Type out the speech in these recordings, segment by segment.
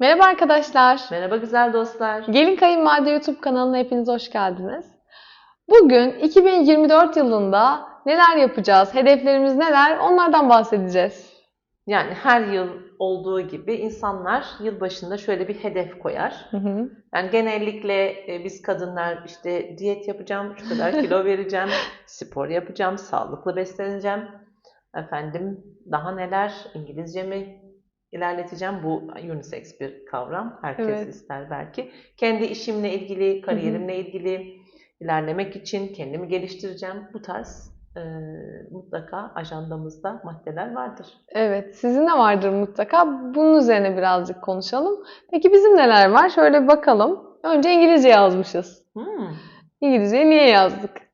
Merhaba arkadaşlar. Merhaba güzel dostlar. Gelin Kayınvalide YouTube kanalına hepiniz hoş geldiniz. Bugün 2024 yılında neler yapacağız, hedeflerimiz neler onlardan bahsedeceğiz. Yani her yıl olduğu gibi insanlar yılbaşında şöyle bir hedef koyar. Hı hı. Yani genellikle e, biz kadınlar işte diyet yapacağım, şu kadar kilo vereceğim, spor yapacağım, sağlıklı besleneceğim. Efendim daha neler, İngilizce mi ilerleteceğim? Bu unisex bir kavram. Herkes Evet. ister belki. Kendi işimle ilgili, kariyerimle ilgili ilerlemek için kendimi geliştireceğim. Bu tarz e, mutlaka ajandamızda maddeler vardır. Evet, sizin de vardır mutlaka. Bunun üzerine birazcık konuşalım. Peki bizim neler var? Şöyle bakalım. Önce İngilizce yazmışız. Hmm. İngilizceyi niye yazdık?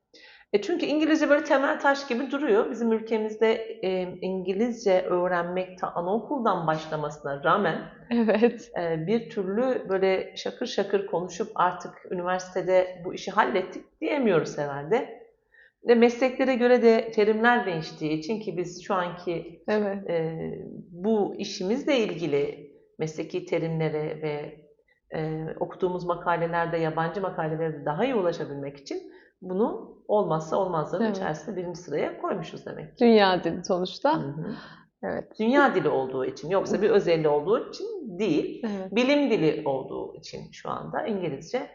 E çünkü İngilizce böyle temel taş gibi duruyor. Bizim ülkemizde e, İngilizce öğrenmek ta anaokuldan başlamasına rağmen Evet. e, bir türlü böyle şakır şakır konuşup artık üniversitede bu işi hallettik diyemiyoruz herhalde. Ve mesleklere göre de terimler değiştiği için ki biz şu anki Evet. e, bu işimizle ilgili mesleki terimlere ve e, okuduğumuz makalelerde, yabancı makalelere daha iyi ulaşabilmek için bunu olmazsa olmazların Evet. içerisinde birinci sıraya koymuşuz demek. Dünya dili sonuçta. Hı hı. Evet. Dünya dili olduğu için, yoksa bir özelliği olduğu için değil, Evet. bilim dili olduğu için şu anda İngilizce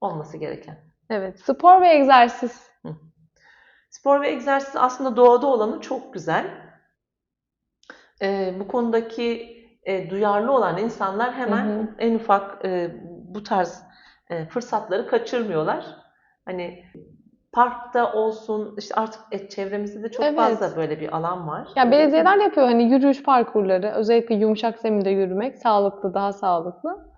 olması gereken. Evet. Spor ve egzersiz. Spor ve egzersiz aslında doğada olanı çok güzel. Ee, bu konudaki e, duyarlı olan insanlar hemen Hı hı. en ufak e, bu tarz e, fırsatları kaçırmıyorlar. Hani parkta olsun, işte artık e, çevremizde de çok Evet. fazla böyle bir alan var. Ya belediyeler yapıyor hani yürüyüş parkurları, özellikle yumuşak zeminde yürümek sağlıklı, daha sağlıklı.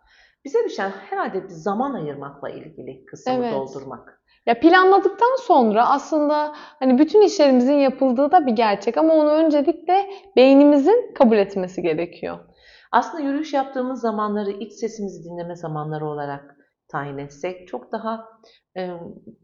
Bize düşen herhalde bir zaman ayırmakla ilgili kısmı Evet. doldurmak. Ya planladıktan sonra aslında hani bütün işlerimizin yapıldığı da bir gerçek ama onu öncelikle beynimizin kabul etmesi gerekiyor. Aslında yürüyüş yaptığımız zamanları iç sesimizi dinleme zamanları olarak tayin etsek çok daha e,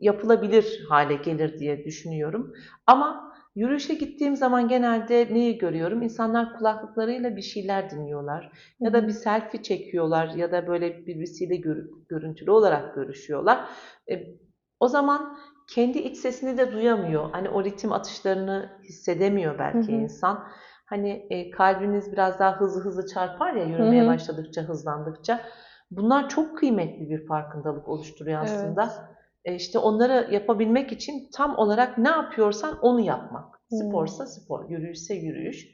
yapılabilir hale gelir diye düşünüyorum. Ama yürüyüşe gittiğim zaman genelde neyi görüyorum? İnsanlar kulaklıklarıyla bir şeyler dinliyorlar ya da bir selfie çekiyorlar ya da böyle birbirisiyle gör- görüntülü olarak görüşüyorlar. E, o zaman kendi iç sesini de duyamıyor. Hani o ritim atışlarını hissedemiyor belki Hı hı. insan. Hani e, kalbiniz biraz daha hızlı hızlı çarpar ya yürümeye Hı hı. başladıkça, hızlandıkça. Bunlar çok kıymetli bir farkındalık oluşturuyor Evet. aslında. E, işte onları yapabilmek için tam olarak ne yapıyorsan onu yapmak. Hı. Sporsa spor, yürüyüşse yürüyüş.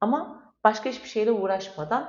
Ama başka hiçbir şeyle uğraşmadan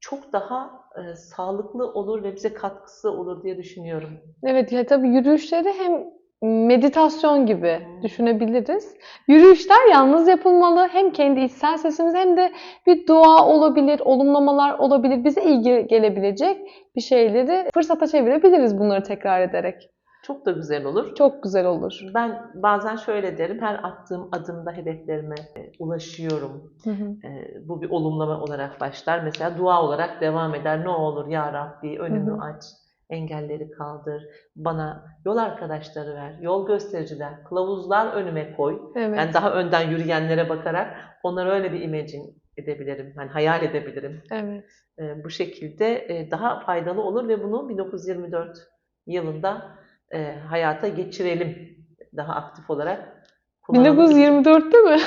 çok daha e, sağlıklı olur ve bize katkısı olur diye düşünüyorum. Evet ya tabii yürüyüşleri hem meditasyon gibi düşünebiliriz. Yürüyüşler yalnız yapılmalı. Hem kendi içsel sesimiz hem de bir dua olabilir, olumlamalar olabilir. Bize iyi ge- gelebilecek bir şeyleri fırsata çevirebiliriz bunları tekrar ederek. Çok da güzel olur. Çok güzel olur. Ben bazen şöyle derim, her attığım adımda hedeflerime e, ulaşıyorum. Hı hı. E, bu bir olumlama olarak başlar. Mesela dua olarak devam eder. Ne olur ya Rabbi önümü Hı hı. aç, engelleri kaldır, bana yol arkadaşları ver, yol göstericiler, kılavuzlar önüme koy. Evet. Yani daha önden yürüyenlere bakarak onları öyle bir imagine edebilirim, yani hayal edebilirim. Evet. E, bu şekilde e, daha faydalı olur ve bunu 1924 yılında e, hayata geçirelim daha aktif olarak. kullanalım. 1924'te mi?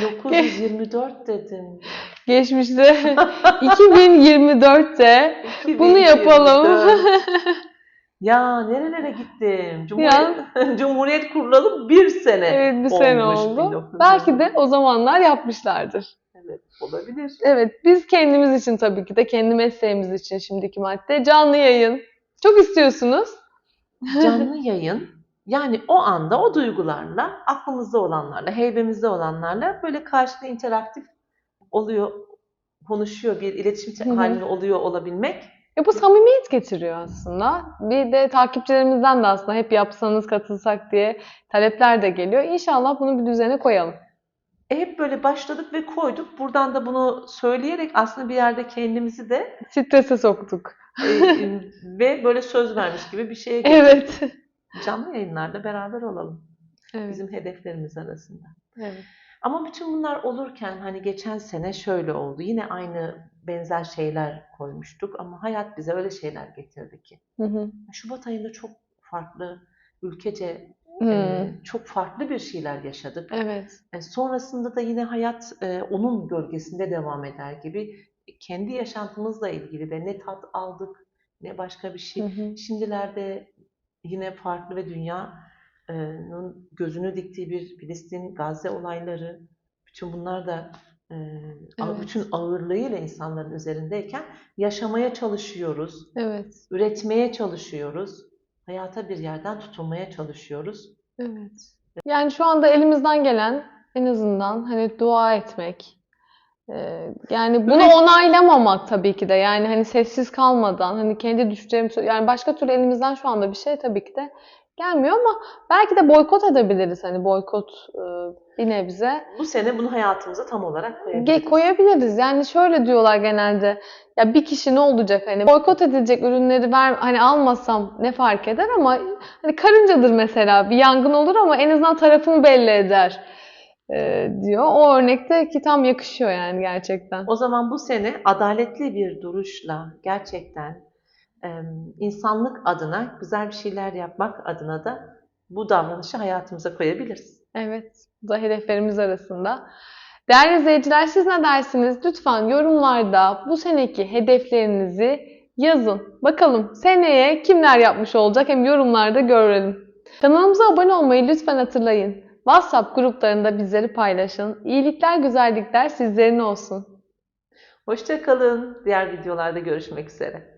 1924 dedim. Geçmişte. 2024'te bunu yapalım. 2024. Ya nerelere gittim? Cumhuriyet, Cumhuriyet kurulalı bir sene Evet bir sene olmuş, oldu. 1924. Belki de o zamanlar yapmışlardır. Evet, olabilir. Evet, biz kendimiz için tabii ki de kendi mesleğimiz için şimdiki madde canlı yayın. Çok istiyorsunuz. Canlı yayın yani o anda o duygularla, aklımızda olanlarla, heybemizde olanlarla böyle karşılıklı interaktif oluyor, konuşuyor, bir iletişim halinde oluyor olabilmek Ya bu samimiyet getiriyor aslında. Bir de takipçilerimizden de aslında hep yapsanız katılsak diye talepler de geliyor. İnşallah bunu bir düzene koyalım. E hep böyle başladık ve koyduk. Buradan da bunu söyleyerek aslında bir yerde kendimizi de Strese soktuk. e, ve böyle söz vermiş gibi bir şeye geçtik. Evet. Canlı yayınlarda beraber olalım. Evet. Bizim hedeflerimiz arasında. evet. Ama bütün bunlar olurken hani geçen sene şöyle oldu. Yine aynı benzer şeyler koymuştuk ama hayat bize öyle şeyler getirdi ki. Hı hı. Şubat ayında çok farklı, ülkece Hmm. e, çok farklı bir şeyler yaşadık. Evet. E, sonrasında da yine hayat e, onun gölgesinde devam eder gibi kendi yaşantımızla ilgili de ne tat aldık ne başka bir şey. Hı hı. Şimdilerde yine farklı ve dünyanın gözünü diktiği bir Filistin, Gazze olayları, bütün bunlar da Evet. bütün ağırlığıyla insanların üzerindeyken yaşamaya çalışıyoruz, Evet. üretmeye çalışıyoruz, hayata bir yerden tutunmaya çalışıyoruz. Evet. Yani şu anda elimizden gelen en azından hani dua etmek. Yani bunu onaylamamak tabii ki de. Yani hani sessiz kalmadan hani kendi düşüncelerimizi yani başka türlü elimizden şu anda bir şey tabii ki de gelmiyor ama belki de boykot edebiliriz hani boykot e, bir nebze. Bu sene bunu hayatımıza tam olarak koyabiliriz. koyabiliriz. Yani şöyle diyorlar genelde. Ya bir kişi ne olacak hani boykot edilecek ürünleri ver hani almasam ne fark eder ama hani karıncadır mesela bir yangın olur ama en azından tarafımı belli eder e, diyor. O örnekte ki tam yakışıyor yani gerçekten. O zaman bu sene adaletli bir duruşla gerçekten insanlık adına güzel bir şeyler yapmak adına da bu davranışı hayatımıza koyabiliriz. Evet, bu da hedeflerimiz arasında. Değerli izleyiciler siz ne dersiniz? Lütfen yorumlarda bu seneki hedeflerinizi yazın. Bakalım seneye kimler yapmış olacak hem yorumlarda görelim. Kanalımıza abone olmayı lütfen hatırlayın. WhatsApp gruplarında bizleri paylaşın. İyilikler, güzellikler sizlerin olsun. Hoşça kalın. Diğer videolarda görüşmek üzere.